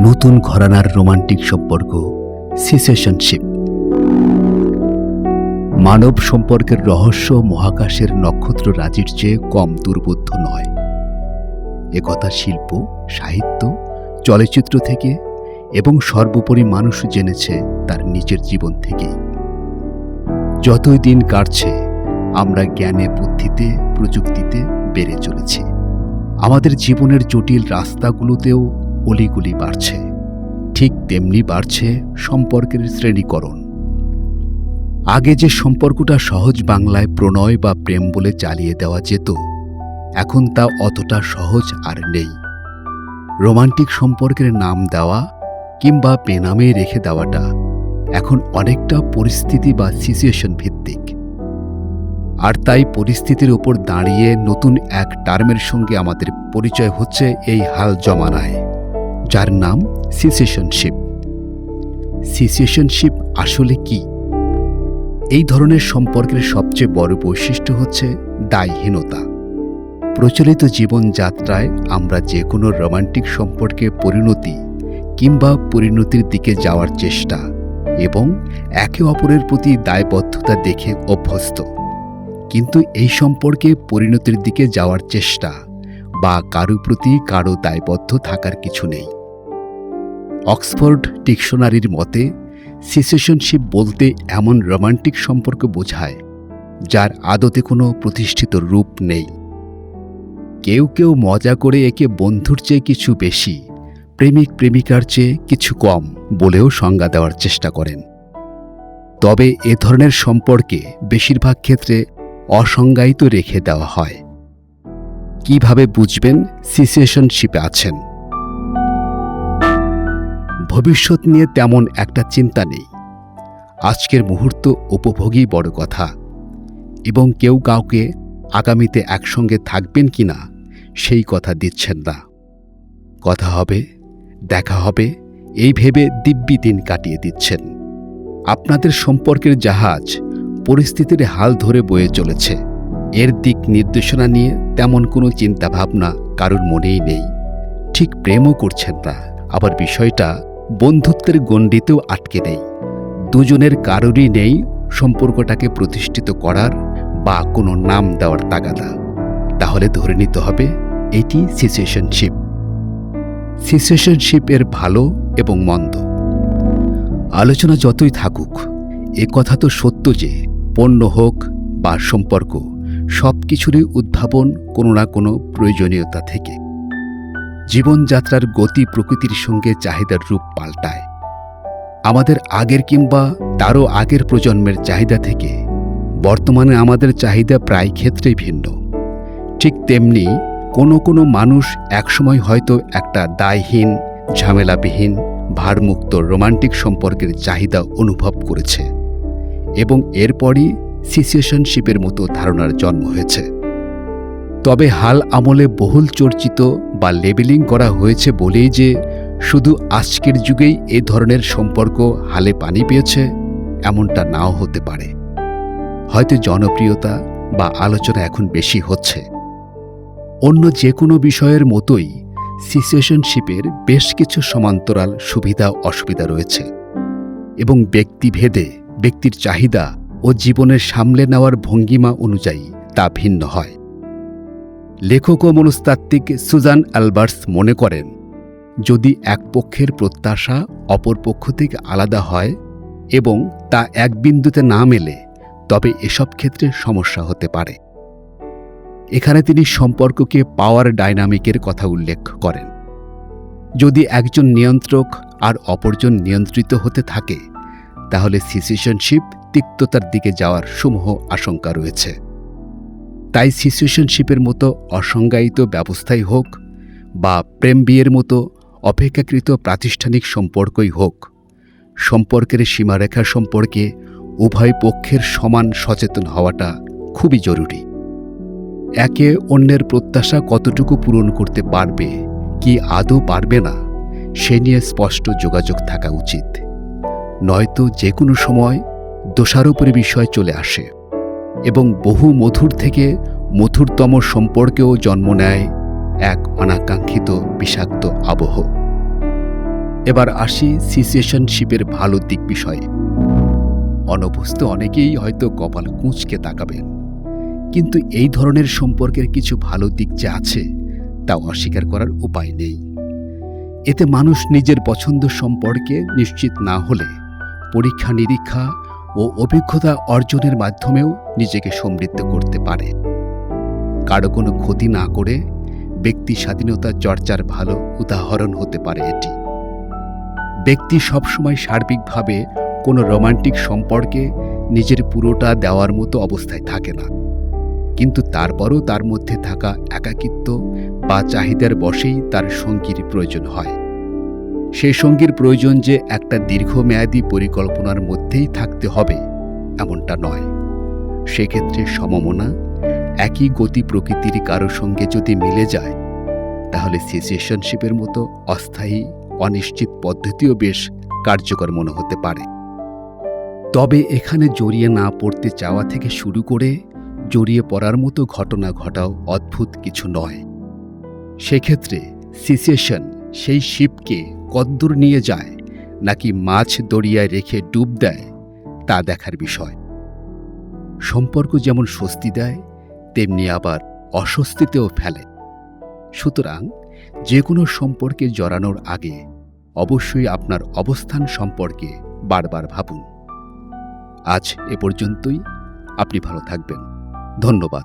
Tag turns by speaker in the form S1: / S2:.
S1: নতুন ঘরানার রোমান্টিক সম্পর্ক সিসেশনশিপ মানব সম্পর্কের রহস্য মহাকাশের নক্ষত্র রাজির চেয়ে কম দুর্বোধ্য নয়। একথা শিল্প, সাহিত্য, চলচ্চিত্র থেকে এবং সর্বোপরি মানুষ জেনেছে তার নিজের জীবন থেকেই। যতই দিন কাটছে, আমরা জ্ঞানে, বুদ্ধিতে, প্রযুক্তিতে বেড়ে চলেছি। আমাদের জীবনের জটিল রাস্তাগুলোতেও অলিগুলি বাড়ছে। ঠিক তেমনি বাড়ছে সম্পর্কের শ্রেণীকরণ। আগে যে সম্পর্কটা সহজ বাংলায় প্রণয় বা প্রেম বলে চালিয়ে দেওয়া যেত, এখন তা অতটা সহজ আর নেই। রোমান্টিক সম্পর্কের নাম দেওয়া কিংবা বেনামে রেখে দেওয়াটা এখন অনেকটা পরিস্থিতি বা সিচুয়েশন ভিত্তিক। আর তাই পরিস্থিতির উপর দাঁড়িয়ে নতুন এক টার্মের সঙ্গে আমাদের পরিচয় হচ্ছে এই হাল জমানায়। যার নাম সিচুয়েশনশিপ সিচুয়েশনশিপ আসলে কি? এই ধরনের সম্পর্কের সবচেয়ে বড় বৈশিষ্ট্য হচ্ছে দায়হীনতা। প্রচলিত জীবনযাত্রায় আমরা যে কোনো রোমান্টিক সম্পর্কে পরিণতি কিংবা পরিণতির দিকে যাওয়ার চেষ্টা এবং একে অপরের প্রতি দায়বদ্ধতা দেখে অভ্যস্ত। কিন্তু এই সম্পর্কে পরিণতির দিকে যাওয়ার চেষ্টা বা কারও প্রতি কারও দায়বদ্ধ থাকার কিছু নেই। অক্সফোর্ড ডিকশনারির মতে, সিচুয়েশনশিপ বলতে এমন রোমান্টিক সম্পর্ক বোঝায়, যার আদতে কোনো প্রতিষ্ঠিত রূপ নেই। কেউ কেউ মজা করে একে বন্ধুর চেয়ে কিছু বেশি, প্রেমিক প্রেমিকার চেয়ে কিছু কম বলেও সংজ্ঞা দেওয়ার চেষ্টা করেন। তবে এ ধরনের সম্পর্কে বেশিরভাগ ক্ষেত্রে অসংজ্ঞায়িত রেখে দেওয়া হয়। কীভাবে বুঝবেন সিচুয়েশনশিপে আছেন? ভবিষ্যৎ নিয়ে তেমন একটা চিন্তা নেই। আজকের মুহূর্ত উপভোগই বড় কথা। এবং কেউ কাউকে আগামীতে একসঙ্গে থাকবেন কি না, সেই কথা দিচ্ছেন না। কথা হবে, দেখা হবে, এই ভেবে দিব্যি দিন কাটিয়ে দিচ্ছেন। আপনাদের সম্পর্কের জাহাজ পরিস্থিতির হাল ধরে বয়ে চলেছে। এর দিক নির্দেশনা নিয়ে তেমন কোনো চিন্তাভাবনা কারোর মনেই নেই। ঠিক প্রেমও করছেন না। আবার বিষয়টা বন্ধুত্বের গণ্ডিতেও আটকে নেই। দুজনের কারোরই নেই সম্পর্কটাকে প্রতিষ্ঠিত করার বা কোনো নাম দেওয়ার তাগাদা। তাহলে ধরে নিতে হবে এটি সিচুয়েশনশিপ সিচুয়েশনশিপের ভালো এবং মন্দ। আলোচনা যতই থাকুক, এ কথা তো সত্য যে পণ্য হোক বা সম্পর্ক সব কিছুরই উদ্ভাবন কোনো না কোনো প্রয়োজনীয়তা থেকে। জীবনযাত্রার গতি প্রকৃতির সঙ্গে চাহিদার রূপ পাল্টায়। আমাদের আগের কিংবা তারও আগের প্রজন্মের চাহিদা থেকে বর্তমানে আমাদের চাহিদা প্রায় ক্ষেত্রেই ভিন্ন। ঠিক তেমনি কোনো কোনো মানুষ একসময় হয়তো একটা দায়হীন, ঝামেলাবিহীন, ভারমুক্ত রোমান্টিক সম্পর্কের চাহিদা অনুভব করেছে এবং এরপরই সিচুয়েশনশিপের মতো ধারণার জন্ম হয়েছে। তবে হাল আমলে বহুল চর্চিত বা লেবেলিং করা হয়েছে বলেই যে শুধু আজকের যুগেই এ ধরনের সম্পর্ক হালে পানি পেয়েছে, এমনটা নাও হতে পারে। হয়তো জনপ্রিয়তা বা আলোচনা এখন বেশি হচ্ছে। অন্য যে কোনো বিষয়ের মতোই সিচুয়েশনশিপের বেশ কিছু সমান্তরাল সুবিধা অসুবিধা রয়েছে এবং ব্যক্তিভেদে, ব্যক্তির চাহিদা ও জীবনের সামলে নেওয়ার ভঙ্গিমা অনুযায়ী তা ভিন্ন হয়। লেখক ও মনস্তাত্ত্বিক সুজান অ্যালবার্টস মনে করেন, যদি এক পক্ষের প্রত্যাশা অপর পক্ষ থেকে আলাদা হয় এবং তা এক বিন্দুতে না মেলে, তবে এসব ক্ষেত্রে সমস্যা হতে পারে। এখানে তিনি সম্পর্ককে পাওয়ার ডাইনামিকের কথা উল্লেখ করেন। যদি একজন নিয়ন্ত্রক আর অপরজন নিয়ন্ত্রিত হতে থাকে, তাহলে সিচুয়েশনশিপ তিক্ততার দিকে যাওয়ার সমূহ আশঙ্কা রয়েছে। তাই সিচুয়েশনশিপের মতো অসংজ্ঞায়িত ব্যবস্থাই হোক বা প্রেম বিয়ের মতো অপেক্ষাকৃত প্রাতিষ্ঠানিক সম্পর্কই হোক, সম্পর্কের সীমারেখা সম্পর্কে উভয় পক্ষের সমান সচেতন হওয়াটা খুবই জরুরি। একে অন্যের প্রত্যাশা কতটুকু পূরণ করতে পারবে, কি আদৌ পারবে না, সে নিয়ে স্পষ্ট যোগাযোগ থাকা উচিত। নয়তো যে কোনো সময় দোষারোপরি বিষয় চলে আসে। এবং বহু মধুর থেকে মধুরতম সম্পর্কেও জন্ম নেয় এক অনাকাঙ্ক্ষিত বিষাক্ত আবহ। এবার আসি সিচুয়েশনশিপের ভালো দিক বিষয়ে। অনভ্যস্ত অনেকেই হয়তো কপাল কুঁচকে তাকাবেন। কিন্তু এই ধরনের সম্পর্কের কিছু ভালো দিক যে আছে তা অস্বীকার করার উপায় নেই। এতে মানুষ নিজের পছন্দ সম্পর্কে নিশ্চিত না হলে পরীক্ষা নিরীক্ষা ও অভিজ্ঞতা অর্জনের মাধ্যমেও নিজেকে সমৃদ্ধ করতে পারে। কারও কোনো ক্ষতি না করে ব্যক্তি স্বাধীনতা চর্চার ভালো উদাহরণ হতে পারে এটি। ব্যক্তি সবসময় সার্বিকভাবে কোনো রোমান্টিক সম্পর্কে নিজের পুরোটা দেওয়ার মতো অবস্থায় থাকে না। কিন্তু তারপরও তার মধ্যে থাকা একাকিত্ব বা চাহিদার বশেই তার সঙ্গীর প্রয়োজন হয়। সেই সঙ্গীর প্রয়োজন যে একটা দীর্ঘমেয়াদী পরিকল্পনার মধ্যেই থাকতে হবে, এমনটা নয়। সেক্ষেত্রে সমমনা, একই গতি প্রকৃতির কারও সঙ্গে যদি মিলে যায়, তাহলে সিচুয়েশনশিপের মতো অস্থায়ী, অনিশ্চিত পদ্ধতিও বেশ কার্যকর মনে হতে পারে। তবে এখানে জড়িয়ে না পড়তে চাওয়া থেকে শুরু করে জড়িয়ে পড়ার মতো ঘটনা ঘটাও অদ্ভুত কিছু নয়। সেক্ষেত্রে সিচুয়েশন সেই শিপকে কদ্দূর নিয়ে যায়, নাকি মাছ দরিয়ায় রেখে ডুব দেয়, তা দেখার বিষয়। সম্পর্ক যেমন স্বস্তি দেয়, তেমনি আবার অস্বস্তিতেও ফেলে। সুতরাং যে কোনো সম্পর্কে জড়ানোর আগে অবশ্যই আপনার অবস্থান সম্পর্কে বারবার ভাবুন। আজ এ পর্যন্তই। আপনি ভালো থাকবেন। ধন্যবাদ।